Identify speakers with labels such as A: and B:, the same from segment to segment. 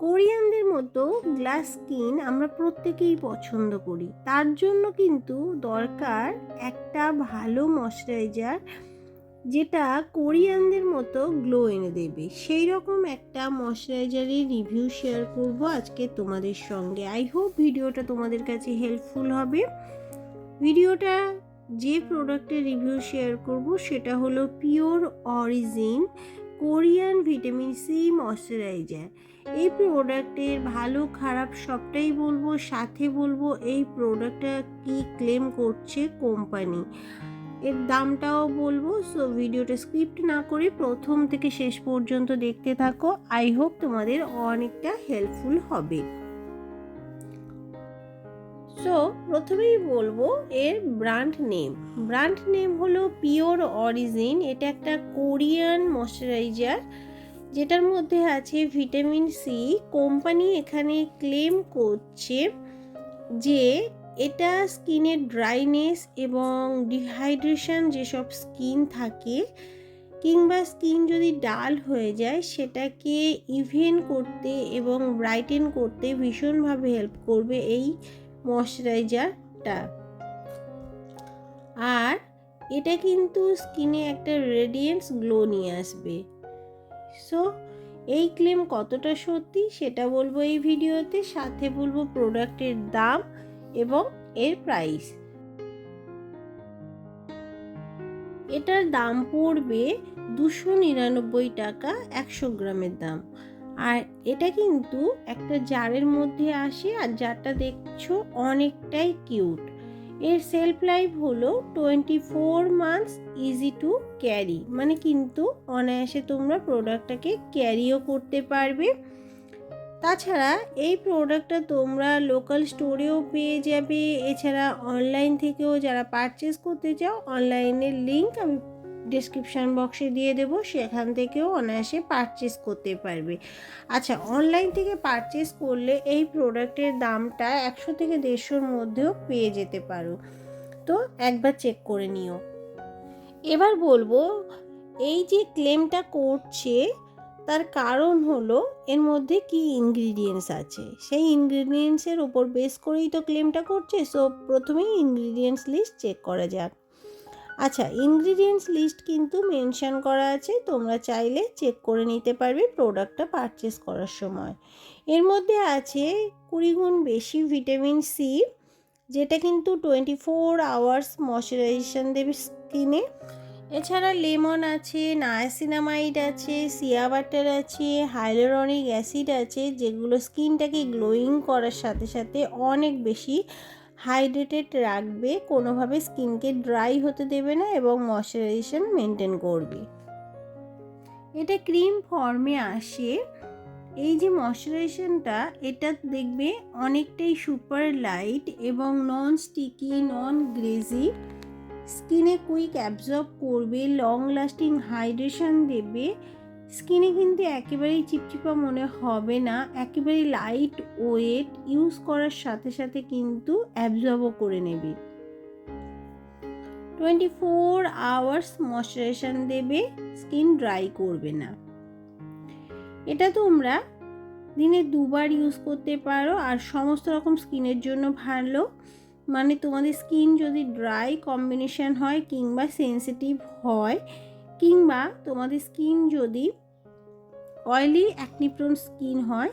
A: কোরিয়ানদের মতো glass skin আমরা প্রত্যেকেই পছন্দ করি। তার জন্য কিন্তু দরকার একটা ভালো ময়শ্চারাইজার যেটা কোরিয়ানদের মতো গ্লো এনে দেবে। সেই রকম একটা ময়শ্চারাইজারের রিভিউ শেয়ার করব আজকে তোমাদের সঙ্গে। আই হোপ ভিডিওটা তোমাদের কাছে হেল্পফুল হবে। ভিডিওটা যে প্রোডাক্টের রিভিউ শেয়ার করব সেটা হলো pure origin Korean vitamin C moisturiser. এই প্রোডাক্টের ভালো, খারাপ সবটাই বলব, সাথে বলব এই প্রোডাক্টটা কি ক্লেম করছে কোম্পানি। এর দামটাও বলব, সো ভিডিওটা স্ক্রিপ্ট না করে প্রথম থেকে শেষ পর্যন্ত দেখতে থাকো। আই হোপ তোমাদের অনেকটা হেল্পফুল হবে। সো প্রথমেই বলব এর ব্র্যান্ড নেম। ব্র্যান্ড নেম হলো পিওর অরিজিন। এটা একটা কোরিয়ান ময়শ্চারাইজার, যেটার মধ্যে আছে ভিটামিন সি। কোম্পানি এখানে ক্লেম করছে যে এটা স্কিনের ড্রাইনেস এবং ডিহাইড্রেশন যেসব স্কিন থাকে, কিংবা স্কিন যদি ডাল হয়ে যায়, সেটাকে ইভেন করতে এবং ব্রাইটেন করতে ভীষণভাবে হেল্প করবে এই ময়শ্চারাইজারটা। আর এটা কিন্তু স্কিনে একটা রেডিয়েন্স গ্লো নিয়ে আসবে। সো, এই ক্লেম কতটা সত্যি সেটা বলব এই ভিডিওতে, সাথে বলব প্রোডাক্টের দাম এবং এর প্রাইস। এটার দাম পড়বে দুশো নিরানব্বই টাকা একশো গ্রামের দাম। আর এটা কিন্তু একটা জারের মধ্যে আসে আর জারটা দেখছ অনেকটাই কিউট। এর সেলফ লাইফ হলো twenty four months easy to carry. মানে কিন্তু অনায়াসে তোমরা প্রোডাক্টটাকে ক্যারিও করতে পারবে। তাছাড়া এই প্রোডাক্টটা তোমরা লোকাল স্টোরেও পেয়ে যাবে। এছাড়া অনলাইন থেকেও যারা পারচেস করতে চাও, অনলাইনের লিঙ্ক আমি ডিসক্রিপশান বক্সে দিয়ে দেবো, সেখান থেকেও অনায়াসে পারচেস করতে পারবে। আচ্ছা অনলাইন থেকে পারচেস করলে এই প্রোডাক্টের দামটা একশো থেকে দেড়শোর মধ্যেও পেয়ে যেতে পারো। তো একবার চেক করে নিও। এবার বলব, এই যে ক্লেমটা করছে, তার কারণ হলো এর মধ্যে কি ইনগ্রিডিয়েন্টস আছে? সেই ইনগ্রিডিয়েন্টসের ওপর বেস করেই তো ক্লেমটা করছে সো প্রথমেই ইনগ্রিডিয়েন্টস লিস্ট চেক করা যাক। আচ্ছা ইনগ্রিডিয়েন্টস লিস্ট কিন্তু মেনশান করা আছে। তোমরা চাইলে চেক করে নিতে পারবে প্রোডাক্টটা পারচেস করার সময়। এর মধ্যে আছে কুড়ি গুণ বেশি ভিটামিন সি যেটা কিন্তু টোয়েন্টি ফোর আওয়ার্স ময়শ্চারাইজেশন দেবে স্কিনে এছাড়া লেমন আছে নায়াসিনামাইড আছে সিয়া বাটার আছে হাইলোরনিক অ্যাসিড আছে, যেগুলো স্কিনটাকে গ্লোয়িং করার সাথে সাথে অনেক বেশি হাইড্রেটেড রাখবে, কোনোভাবে স্কিনকে ড্রাই হতে দেবে না এবং ময়শ্চারাইজেশন মেনটেন করবে। এটা ক্রিম ফর্মে আসে। এই যে ময়শ্চারাইজেশনটা, এটা দেখবে অনেকটাই সুপার লাইট এবং নন স্টিকি, নন গ্রেজি। স্কিনে কুইক অ্যাবজর্ব করবে, লং লাস্টিং হাইড্রেশন দেবে। স্কিনে কিন্তু একেবারেই চিপচিপা মনে হবে না, একেবারেই লাইট ওয়েট ইউজ করার সাথে সাথে কিন্তু অ্যাবজর্বও করে নেবে। টোয়েন্টি ফোর আওয়ার্স ময়শ্চারাইজেশন দেবে স্কিন ড্রাই করবে না। এটা তোমরা দিনে দুবার ইউজ করতে পারো আর সমস্ত রকম স্কিনের জন্য ভালো। মানে তোমাদের স্কিন যদি ড্রাই কম্বিনেশন হয় কিংবা সেন্সিটিভ হয় কিংবা তোমাদের স্কিন যদি অয়েলি অ্যাকনিপ্রোন স্কিন হয়,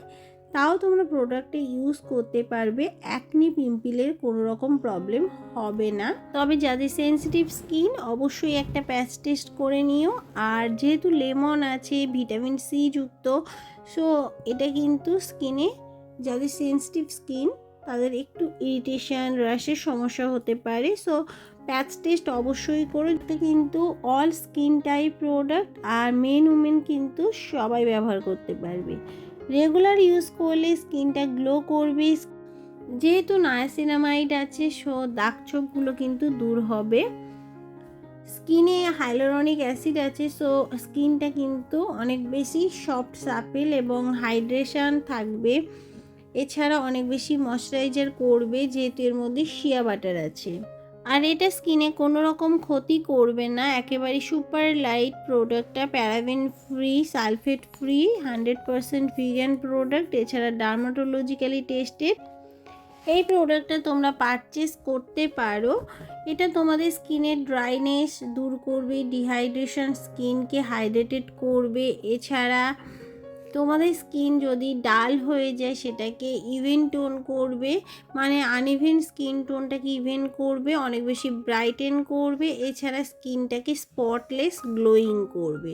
A: তাও তোমরা প্রোডাক্টে ইউজ করতে পারবে। অ্যাকনি পিম্পিলের কোনো রকম প্রবলেম হবে না। তবে যাদের সেন্সিটিভ স্কিন অবশ্যই একটা প্যাচ টেস্ট করে নিও। আর যেহেতু লেমন আছে ভিটামিন সি যুক্ত সো এটা কিন্তু স্কিনে যাদের সেন্সিটিভ স্কিন তাদের একটু ইরিটেশন র্যাশের সমস্যা হতে পারে। সো প্যাচ টেস্ট অবশ্যই করে কিন্তু অল স্কিন টাইপ প্রোডাক্ট আর মেন উমেন কিন্তু সবাই ব্যবহার করতে পারবে। রেগুলার ইউজ করলে স্কিনটা গ্লো করবে। যেহেতু নায়াসিনামাইড আছে সো দাগ ছোপগুলো কিন্তু দূর হবে। স্কিনে হাইলোরনিক অ্যাসিড আছে সো স্কিনটা কিন্তু অনেক বেশি সফট সাপেল এবং হাইড্রেশন থাকবে। এছাড়া অনেক বেশি ময়শ্চারাইজার করবে যেহেতু এর মধ্যে শিয়া বাটার আছে। আর এটা স্কিনে কোনো রকম ক্ষতি করবে না, একেবারে সুপার লাইট প্রোডাক্টটা paraben free sulphate free hundred percent vegan product এছাড়া ডার্মাটোলজিক্যালি টেস্টেড এই প্রোডাক্টটা তোমরা পারচেস করতে পারো। এটা তোমাদের স্কিনের ড্রাইনেস দূর করবে ডিহাইড্রেশন স্কিনকে হাইড্রেটেড করবে, এছাড়া তোমাদের স্কিন যদি ডাল হয়ে যায়, সেটাকে ইভেন টোন করবে। মানে আনইভেন স্কিন টোনটাকে ইভেন করবে, অনেক বেশি ব্রাইটেন করবে। এছাড়া স্কিনটাকে স্পটলেস গ্লোয়িং করবে।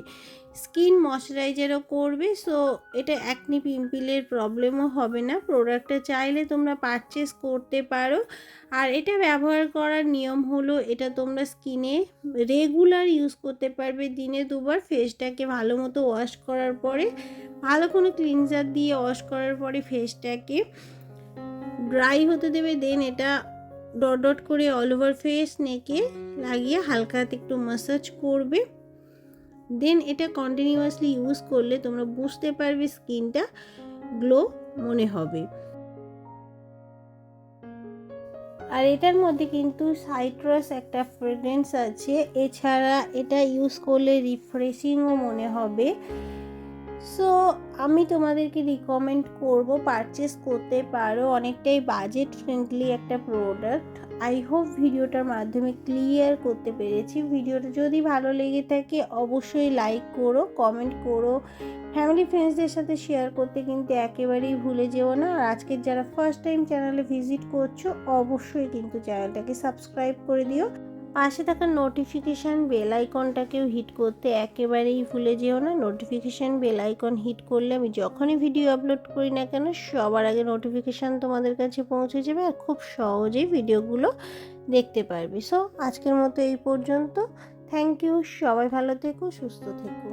A: স্কিন ময়শ্চারাইজারও করবে সো এটা অ্যাকনি পিম্পিলের প্রবলেমও হবে না। প্রোডাক্টটা চাইলে তোমরা পারচেস করতে পারো। আর এটা ব্যবহার করার নিয়ম হলো, এটা তোমরা স্কিনে রেগুলার ইউজ করতে পারবে। দিনে দুবার ফেসটাকে ভালো মতো ওয়াশ করার পরে। ভালো কোনো ক্লিনজার দিয়ে ওয়াশ করার পরে ফেসটাকে ড্রাই হতে দেবে দেন এটা ডট ডট করে অল ওভার ফেস নেকে লাগিয়ে হালকা হাতে একটু মাসাজ করবে। দেন এটা কন্টিনিউয়াসলি ইউজ করলে তোমরা বুঝতে পারবে স্কিনটা গ্লো মনে হবে। আর এটার মধ্যে কিন্তু সাইট্রাস একটা ফ্রেগরেন্স আছে, এছাড়া এটা ইউজ করলে রিফ্রেশিংও মনে হবে। সো আমি তোমাদেরকে রিকমেন্ড করব পারচেস করতে পারো অনেকটাই বাজেট ফ্রেন্ডলি একটা প্রোডাক্ট আই হোপ ভিডিওটার মাধ্যমে ক্লিয়ার করতে পেরেছি। ভিডিওটা যদি ভালো লেগে থাকে অবশ্যই লাইক করো কমেন্ট করো। ফ্যামিলি ফ্রেন্ডসদের সাথে শেয়ার করতে কিন্তু একেবারেই ভুলে যেও না। আর আজকের যারা ফার্স্ট টাইম চ্যানেলে ভিজিট করছ, অবশ্যই কিন্তু চ্যানেলটাকে সাবস্ক্রাইব করে দিও। পাশে থাকা নোটিফিকেশান বেল আইকনটাকেও হিট করতে একেবারেই ভুলে যেও না। নোটিফিকেশান বেল আইকন হিট করলে আমি যখনই ভিডিও আপলোড করি না কেন, সবার আগে নোটিফিকেশান তোমাদের কাছে পৌঁছে যাবে আর খুব সহজেই ভিডিওগুলো দেখতে পারবে। সো আজকের মতো এই পর্যন্ত। থ্যাংক ইউ সবাই ভালো থেকো, সুস্থ থেকো।